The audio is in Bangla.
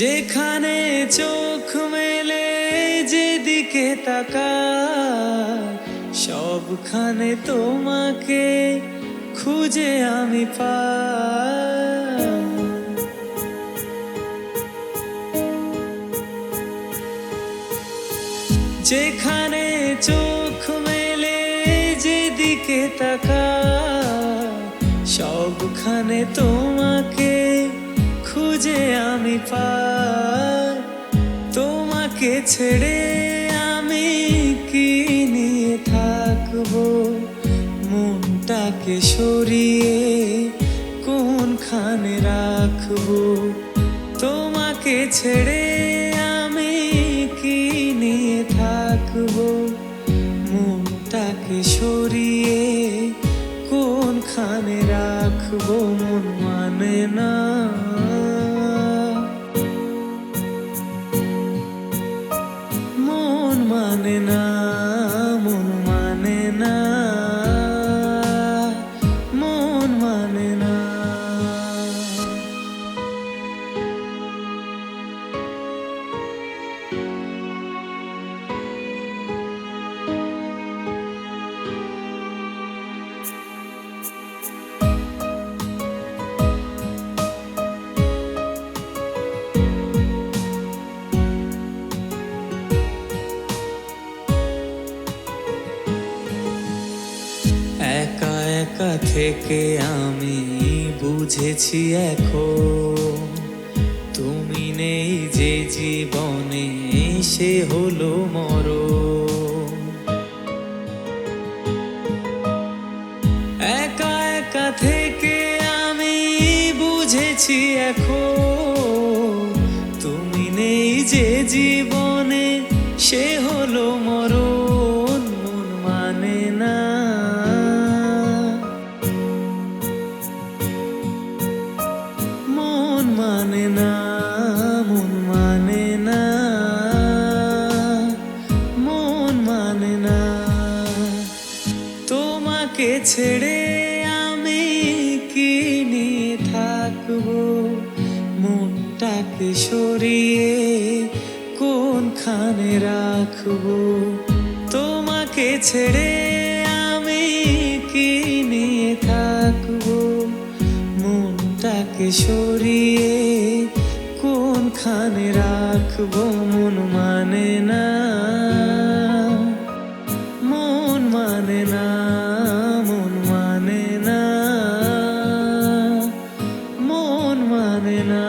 যেখানে চোখ মেলে, যেদিকে তাকায়, সবখানে তোমাকে খুঁজে আমি পাই। যেখানে চোখ মেলে, যেদিকে তাকা সবখানে তোমাকে খুঁজে আমি পাই। তোমাকে ছেড়ে আমি কি নিয়ে থাকব? মনটাকে সরিয়ে কোনখানে রাখব? তোমাকে ছেড়ে আমি কি নিয়ে থাকব? মনটাকে সরিয়ে কোনখানে রাখব? মন মানে না। মন মানে না একা থেকে আমি বুঝেছি এখন, তুমি নেই যে জীবনে, সে হলো মর একা একা থেকে আমি বুঝেছি এখন, তুমি নেই যে জীবনে, সে হলো মন না, মন মানে না, মন মানে না। তোমাকে ছেড়ে আমি কিনে থাকব? মনটাকে সরিয়ে কোনখানে রাখব? তোমাকে ছেড়ে আমি কি নিয়ে থাকব? মনটাকে সরিয়ে কোনখানে রাখব মন মানে না মন মানে না মন মানে না মন মানে না।